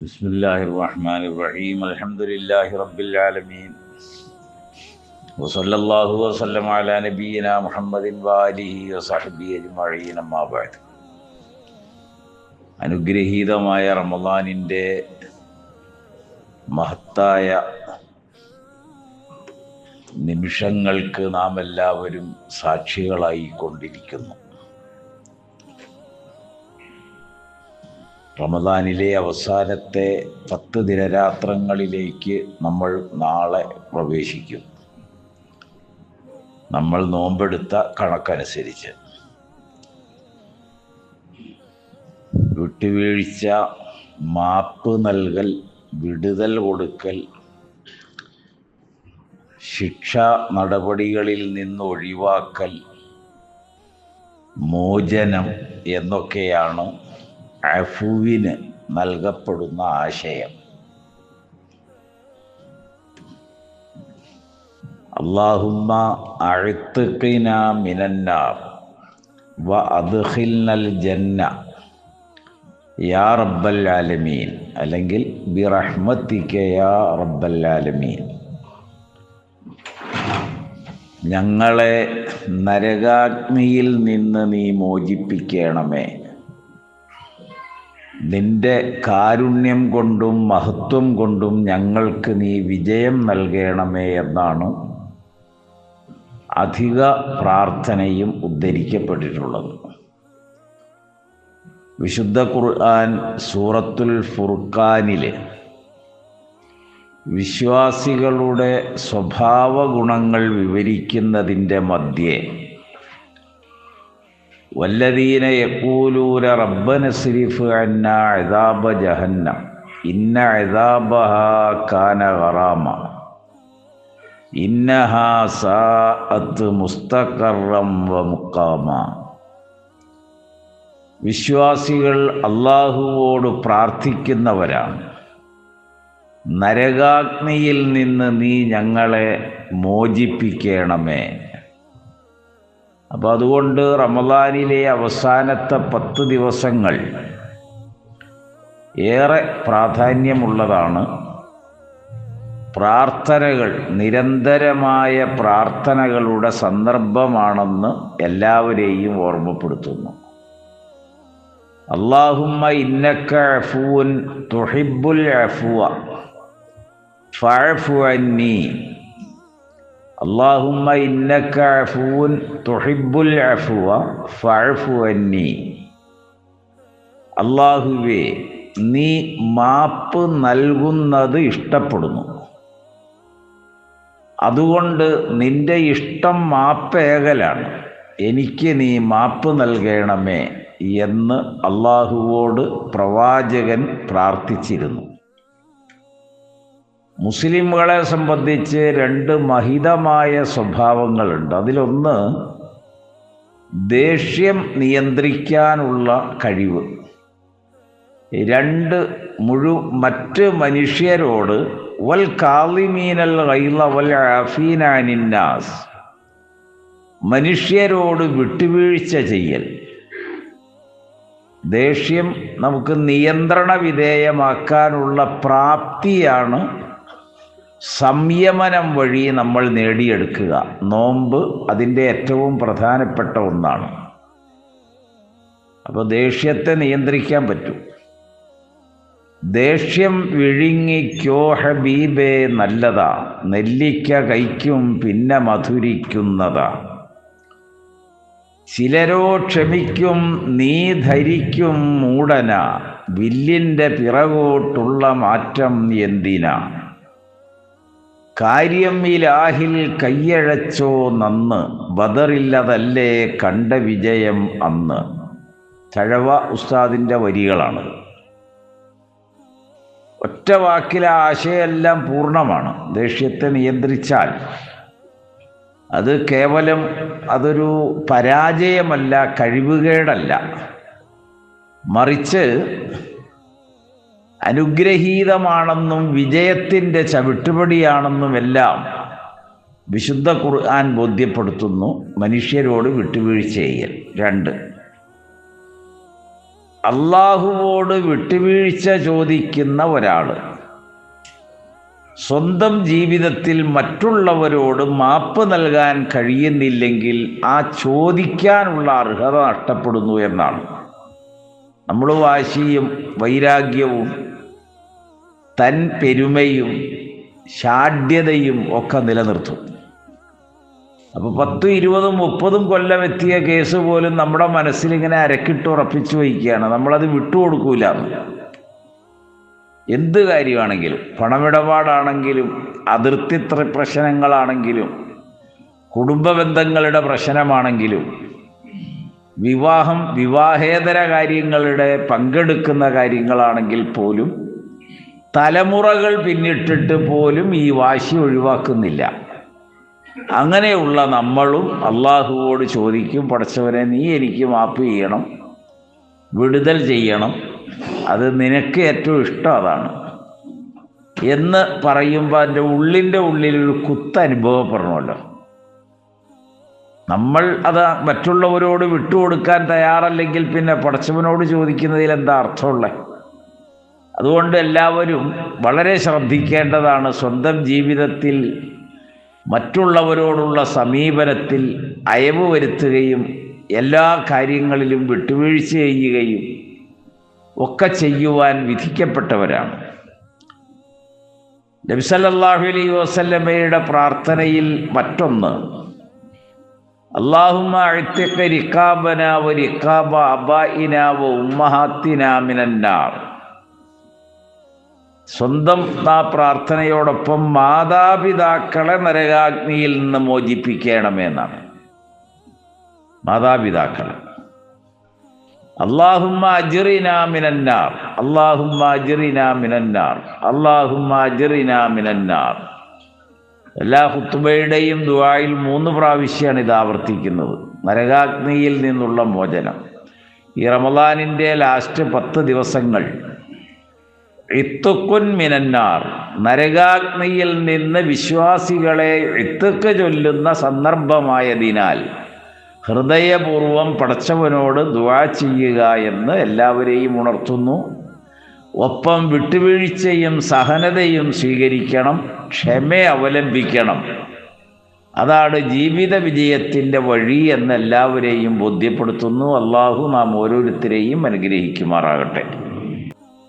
بسم الله الرحمن الرحيم الحمد لله رب العالمين وصلى الله وسلم على نبينا محمد وآله وصحبه أجمعين أما بعد അനുഗ്രഹീതമായ റമദാനിൻ്റെ മഹത്തായ നിമിഷങ്ങൾക്ക് നാം എല്ലാവരും സാക്ഷികളായി കൊണ്ടിരിക്കുന്നു റമദാനിലെ അവസാനത്തെ പത്ത് ദിനരാത്രങ്ങളിലേക്ക് നമ്മൾ നാളെ പ്രവേശിക്കും. നമ്മൾ നോമ്പെടുത്ത കണക്കനുസരിച്ച്. വിട്ടുവീഴ്ച മാപ്പ് നൽകൽ വിടുതൽ കൊടുക്കൽ ശിക്ഷ നടപടികളിൽ നിന്ന് ഒഴിവാക്കൽ മോചനം എന്നൊക്കെയാണ് അഫുവിന് നൽകപ്പെടുന്ന ആശയം. അള്ളാഹുമ്മ അഴുത്തുക്കിന മിനന്നാർ വ അദ്ഖിൽനൽ ജന്ന. യാ റബ്ബൽ ആലമീൻ. അല്ലെങ്കിൽ ബിറഹ്മത്തിക്ക യാ റബ്ബൽ ആലമീൻ. ഞങ്ങളെ നരകാഗ്നിയിൽ നിന്ന് നീ മോചിപ്പിക്കണമേ. നിന്റെ കാരുണ്യം കൊണ്ടും മഹത്വം കൊണ്ടും ഞങ്ങൾക്ക് നീ വിജയം നൽകണമേ എന്നാണ് അധിക പ്രാർത്ഥനയും ഉദ്ധരിക്കപ്പെട്ടിട്ടുള്ളത്. വിശുദ്ധ ഖുർആൻ സൂറത്തുൽ ഫുർഖാനിലെ വിശ്വാസികളുടെ സ്വഭാവ ഗുണങ്ങൾ വിവരിക്കുന്നതിന്റെ മധ്യേ വല്ലദീന യക്കൂലൂര റബ്ബന സിരിഫ് അന്ന അതാബ ജഹന്നം ഇന്ന അദാബഹ കാന ഹറാമ ഇന്നഹ സാഅത്ത് വിശ്വാസികൾ അള്ളാഹുവോട് പ്രാർത്ഥിക്കുന്നവരാണ്. നരകാഗ്നിയിൽ നിന്ന് നീ ഞങ്ങളെ മോചിപ്പിക്കണമേ. അപ്പോൾ അതുകൊണ്ട് റമദാനിലെ അവസാനത്തെ പത്ത് ദിവസങ്ങൾ ഏറെ പ്രാധാന്യമുള്ളതാണ്. പ്രാർത്ഥനകൾ നിരന്തരമായ പ്രാർത്ഥനകളുടെ സന്ദർഭമാണെന്ന് എല്ലാവരെയും ഓർമ്മപ്പെടുത്തുന്നു. അള്ളാഹുമ്മ ഇന്നക്ക അഫൂൻ തുഹിബുൽ അഫുവ. ഫഅഫു അന്നീ അള്ളാഹുമ്മ ഇന്നക്ക അഫൂൻ തുഹിബ്ബുൽ അഫുവ ഫഅഫു അന്നി അള്ളാഹുവേ നീ മാപ്പ് നൽകുന്നത് ഇഷ്ടപ്പെടുന്നു. അതുകൊണ്ട് നിന്റെ ഇഷ്ടം മാപ്പേകലാണ്. എനിക്ക് നീ മാപ്പ് നൽകണമേ എന്ന് അള്ളാഹുവോട് പ്രവാചകൻ പ്രാർത്ഥിച്ചിരുന്നു. മുസ്ലിമുകളെ സംബന്ധിച്ച് രണ്ട് മഹിതമായ സ്വഭാവങ്ങളുണ്ട്. അതിലൊന്ന് ദേഷ്യം നിയന്ത്രിക്കാനുള്ള കഴിവ്. രണ്ട് മുഴു മറ്റ് മനുഷ്യരോട് വൽ കാളിമീനൽ ഗൈള വൽ ആഫീനാനിന്നാസ് മനുഷ്യരോട് വിട്ടുവീഴ്ച ചെയ്യൽ. ദേഷ്യം നമുക്ക് നിയന്ത്രണ വിധേയമാക്കാനുള്ള പ്രാപ്തിയാണ് സംയമനം വഴി നമ്മൾ നേടിയെടുക്കുക. നോമ്പ് അതിന്റെ ഏറ്റവും പ്രധാനപ്പെട്ട ഒന്നാണ്. അപ്പോൾ ദേഷ്യത്തെ നിയന്ത്രിക്കാൻ പറ്റും. ദേഷ്യം വിഴുങ്ങിക്കോ ഹബീബേ നല്ലതാ. നെല്ലിക്ക കൈക്കും പിന്നെ മധുരിക്കുന്നതാ. ചിലരോ ക്ഷമിക്കും നീ ധരിക്കും മൂടന. വില്ലിന്റെ പിറകോട്ടുള്ള മാറ്റം എന്തിനാ? കാര്യം ഇലാഹിൽ കയ്യഴച്ചോ നന്ന് ബദറില്ലതല്ലേ കണ്ട വിജയം അന്ന്. ചഴവ ഉസ്താദിന്റെ വരികളാണ്. ഒറ്റ വാക്കിലെ ആശയെല്ലാം പൂർണമാണ്. ദേഷ്യത്തെ നിയന്ത്രിച്ചാൽ അത് കേവലം അതൊരു പരാജയമല്ല കഴിവുകേടല്ല. മറിച്ച് അനുഗ്രഹീതമാണെന്നും വിജയത്തിന്റെ ചവിട്ടുപടിയാണെന്നും എല്ലാം വിശുദ്ധ ഖുർആൻ ബോധ്യപ്പെടുത്തുന്നു. മനുഷ്യരോട് വിട്ടുവീഴ്ച ചെയ്യൽ. രണ്ട്. അള്ളാഹുവോട് വിട്ടുവീഴ്ച ചോദിക്കുന്ന ഒരാൾ സ്വന്തം ജീവിതത്തിൽ മറ്റുള്ളവരോട് മാപ്പ് നൽകാൻ കഴിയുന്നില്ലെങ്കിൽ ആ ചോദിക്കാനുള്ള അർഹത നഷ്ടപ്പെടുന്നു എന്നാണ്. നമ്മൾ വാശിയും വൈരാഗ്യവും തൻ പെരുമയും ഷാഢ്യതയും ഒക്കെ നിലനിർത്തും. അപ്പോൾ പത്തും ഇരുപതും മുപ്പതും കൊല്ലം എത്തിയ കേസ് പോലും നമ്മുടെ മനസ്സിലിങ്ങനെ അരക്കിട്ട് ഉറപ്പിച്ചു വയ്ക്കുകയാണ്. നമ്മളത് വിട്ടുകൊടുക്കൂല. എന്ത് കാര്യമാണെങ്കിലും പണമിടപാടാണെങ്കിലും അതിർത്തി പ്രശ്നങ്ങളാണെങ്കിലും കുടുംബ ബന്ധങ്ങളുടെ പ്രശ്നമാണെങ്കിലും വിവാഹം വിവാഹേതര കാര്യങ്ങളുടെ പങ്കെടുക്കുന്ന കാര്യങ്ങളാണെങ്കിൽ പോലും തലമുറകൾ പിന്നിട്ടിട്ട് പോലും ഈ വാശി ഒഴിവാക്കുന്നില്ല. അങ്ങനെയുള്ള നമ്മളും അള്ളാഹുവോട് ചോദിക്കും പഠിച്ചവനെ നീ എനിക്ക് മാപ്പ് ചെയ്യണം വിടുതൽ ചെയ്യണം. അത് നിനക്ക് ഏറ്റവും ഇഷ്ടം അതാണ്. എന്ന് പറയുമ്പോൾ എന്റെ ഉള്ളിന്റെ ഉള്ളിലൊരു കുത്ത് അനുഭവപ്പെടണമല്ലോ നമ്മൾ അത് മറ്റുള്ളവരോട് വിട്ടുകൊടുക്കാൻ തയ്യാറല്ലെങ്കിൽ പിന്നെ പടച്ചവനോട് ചോദിക്കുന്നതിൽ എന്താ അർത്ഥമുള്ളത് അതുകൊണ്ട് എല്ലാവരും വളരെ ശ്രദ്ധിക്കേണ്ടതാണ് സ്വന്തം ജീവിതത്തിൽ മറ്റുള്ളവരോടുള്ള സമീപനത്തിൽ അയവ് വരുത്തുകയും എല്ലാ കാര്യങ്ങളിലും വിട്ടുവീഴ്ച ചെയ്യുകയും ഒക്കെ ചെയ്യുവാൻ വിധിക്കപ്പെട്ടവരാണ്. നബിസല്ലാഹു അലൈ വസല്ലമയുടെ പ്രാർത്ഥനയിൽ മറ്റൊന്ന് അള്ളാഹുമ്മ അഴുത്തക്ക റിക്കാബന വ റിക്കാബ അബായിന വ ഉമ്മഹാത്തിന മിനന്നാർ. സ്വന്തം ആ പ്രാർത്ഥനയോടൊപ്പം മാതാപിതാക്കളെ നരകാഗ്നിയിൽ നിന്ന് മോചിപ്പിക്കണമെന്നാണ്. മാതാപിതാക്കളെ. അള്ളാഹുമ്മ അജിറിന മിനന്നാർ. മിനന്നാർ. മിനന്നാർ. എല്ലാ ഹുത്തുബയുടെയും ദുആയിൽ മൂന്ന് പ്രാവശ്യമാണ് ഇത് ആവർത്തിക്കുന്നത്. നരകാഗ്നിയിൽ നിന്നുള്ള മോചനം. ഈ റമദാനിന്റെ ലാസ്റ്റ് പത്ത് ദിവസങ്ങൾ ഇത്തുക്കുൻ മിനന്നാർ. നരകാഗ്നിയിൽ നിന്ന് വിശ്വാസികളെ ഇത്തുക്ക് ചൊല്ലുന്ന സന്ദർഭമായതിനാൽ ഹൃദയപൂർവം പടച്ചവനോട് ദുവാ ചെയ്യുക എന്ന് എല്ലാവരെയും ഉണർത്തുന്നു. ഒപ്പം വിട്ടുവീഴ്ചയും സഹനതയും സ്വീകരിക്കണം ക്ഷമ അവലംബിക്കണം. അതാണ് ജീവിത വിജയത്തിന്റെ വഴി എന്ന് എല്ലാവരെയും ബോധ്യപ്പെടുത്തുന്നു. അള്ളാഹു നാം ഓരോരുത്തരെയും അനുഗ്രഹിക്കുമാറാകട്ടെ.